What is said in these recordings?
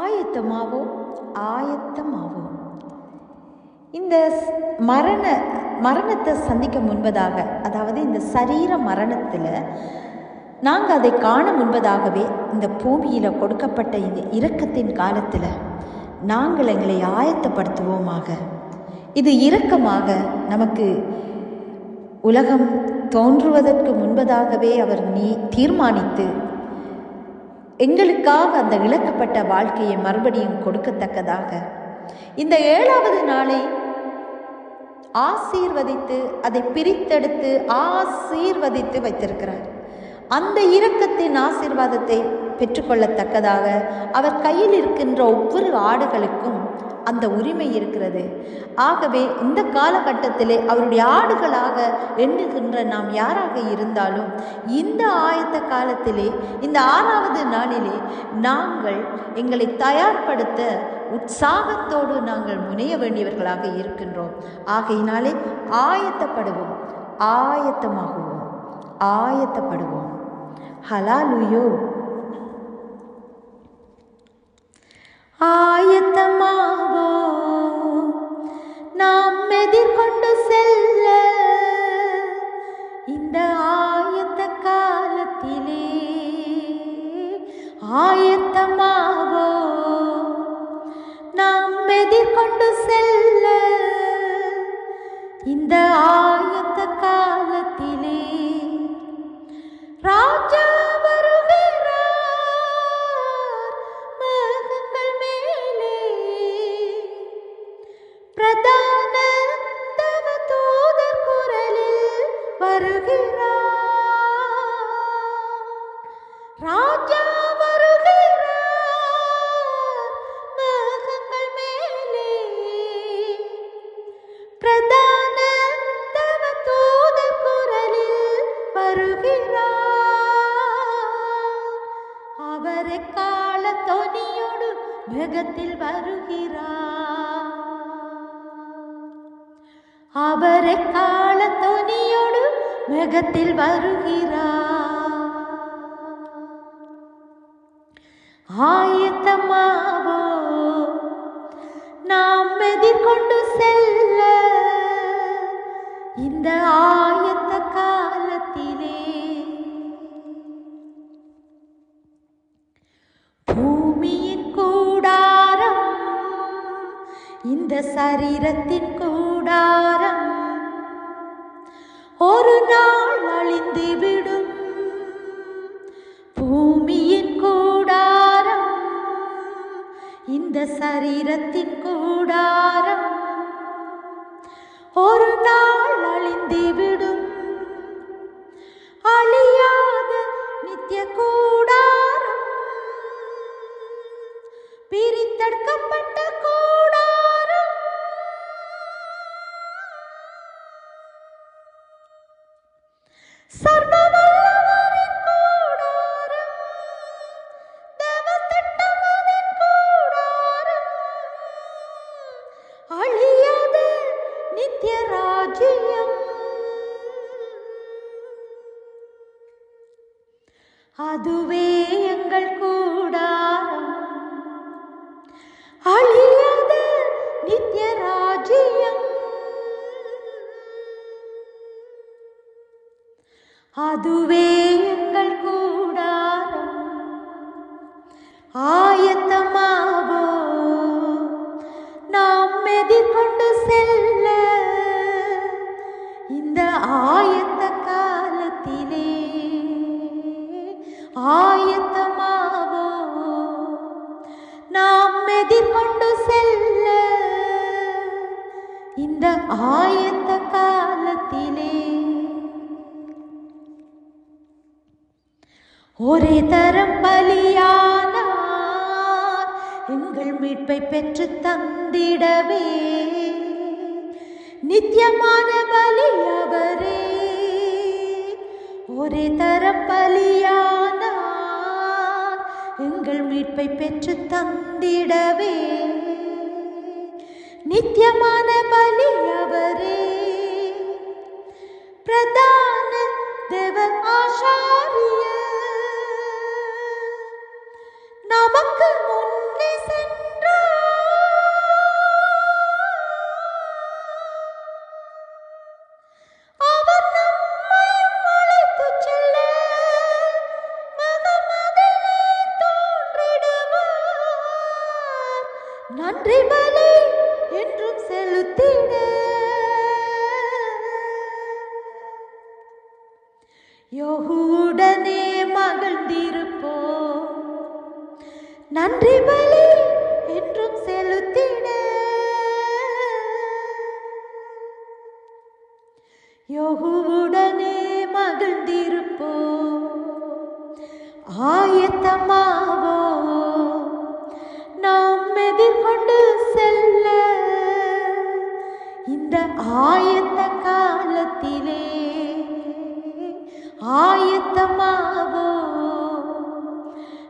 ஆயத்தமாவோம் ஆயத்தமாவோம் இந்த ஸ்- மரண மரணத்தை சந்திக்க முன்பதாக அதாவது இந்த சரீர மரணத்தில் நாங்கள் அதை காண முன்பதாகவே இந்த பூமியில் கொடுக்கப்பட்ட இந்த இரக்கத்தின் காலத்தில் நாங்கள் எங்களை ஆயத்தப்படுத்துவோமாக. இது இரக்கமாக நமக்கு உலகம் தோன்றுவதற்கு முன்பதாகவே அவர் நீ தீர்மானித்து எங்களுக்காக அந்த இழக்கப்பட்ட வாழ்க்கையை மறுபடியும் கொடுக்கத்தக்கதாக. இந்த ஏழாவது நாளை ஆசீர்வதித்து அதை பிரித்தெடுத்து ஆசீர்வதித்து வைத்திருக்கிறார். அந்த இரக்கத்தின் ஆசீர்வாதத்தை பெற்றுக்கொள்ளத்தக்கதாக அவர் கையில் இருக்கின்ற ஒவ்வொரு ஆடுகளுக்கும் அந்த உரிமை இருக்கிறது. ஆகவே இந்த காலகட்டத்திலே அவருடைய ஆடுகளாக எண்ணுகின்ற நாம் யாராக இருந்தாலும் இந்த ஆயத்த காலத்திலே இந்த ஆறாவது நாளிலே நாங்கள் எங்களை தயார்படுத்த உற்சாகத்தோடு நாங்கள் முனைய வேண்டியவர்களாக இருக்கின்றோம். ஆகையினாலே ஆயத்தப்படுவோம். ஆயத்தமாகுவோம். ஆயத்தப்படுவோம். ஹலாலுயோ. ஆயத்தமாவோ? நாம் எதிர்கொண்டு செல்ல. இந்த ஆயத்த காலத்திலே ஆயத்தமாவோ? நாம் எதிர்கொண்டு செல்ல. இந்த ஆயத்த ராஜா வருகிறார் மேகங்கள் மேலே. பிரதான தவ தூதர் குரலில் வருகிறார். அவரை கால தொனியோடு மேகத்தில் வருகிறார். அவரை கால தொனியோடு மேகத்தில் வருகிறார். ஆயத்தமாவோ? நாம் எதிர்கொண்டு செல்ல. இந்த ஆயத்த காலத்திலே பூமியின் கூடாரம் இந்த சரீரத்தின் கூடாரம் ஒரு நாள் அழிந்து விடும். பூ இந்த சரீரத்தின் கூடாரம். ஒரு நாள் அழிந்து விடும் அழியாத நித்திய கூடாரம். பிரித்தடுக்கப்பட்ட அதுவே எங்கள் கூடாரம். அழியாத நித்ய ராஜ்யம் அதுவே ஆயத்தமாவோ? நாம் எதிர்கொண்டு செல்ல. இந்த ஆயத்த காலத்திலே ஒரே தரம் பலியானார் எங்கள் மீட்பை பெற்று தந்திடவே. நித்தியமான பலி அவரே. ஒரே தரம் பலியா எங்கள் பெற்று தந்திடவே. நித்தியமான பலி அவரே. பிரதான தேவ ஆசாரிய. நமக்கு நன்றி பலி என்றும் செலுத்திட யோகுடனே மகிழ்ந்திருப்போ நன்றி பலி என்றும் செலுத்திட. யோகுவுடனே மகிழ்ந்திருப்போ ஆயத்தமாக ஆயத்த காலத்திலே ஆயத்தமாவோ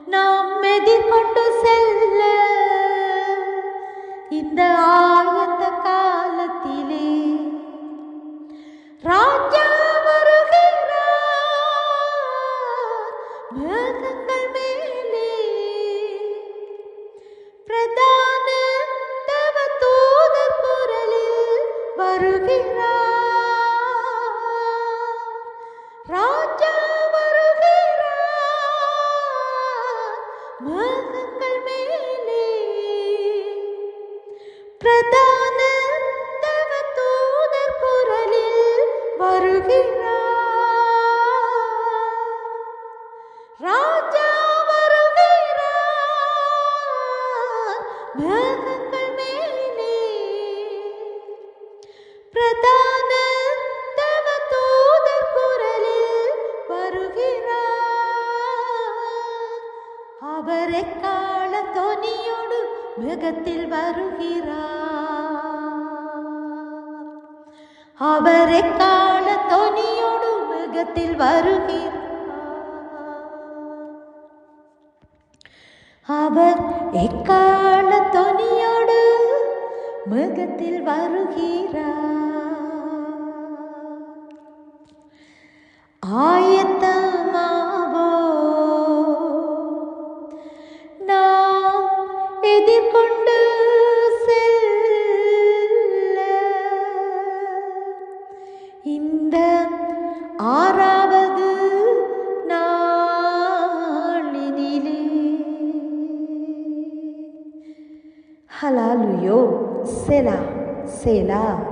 நாம் எதிர்கொண்டு செல்ல. இந்த ஆயத்த காலத்திலே ராஜா வருகிறார். மேகங்கள் மே அவரை கால தொனியோடு மிகத்தில் வருகிறார். அவரை கால தொனியோடு மிகத்தில் வருகிறார். அவர் எக்கால தொனியோடு மிகத்தில் வருகிறார். ஆயத்தம் yo, sela, sela.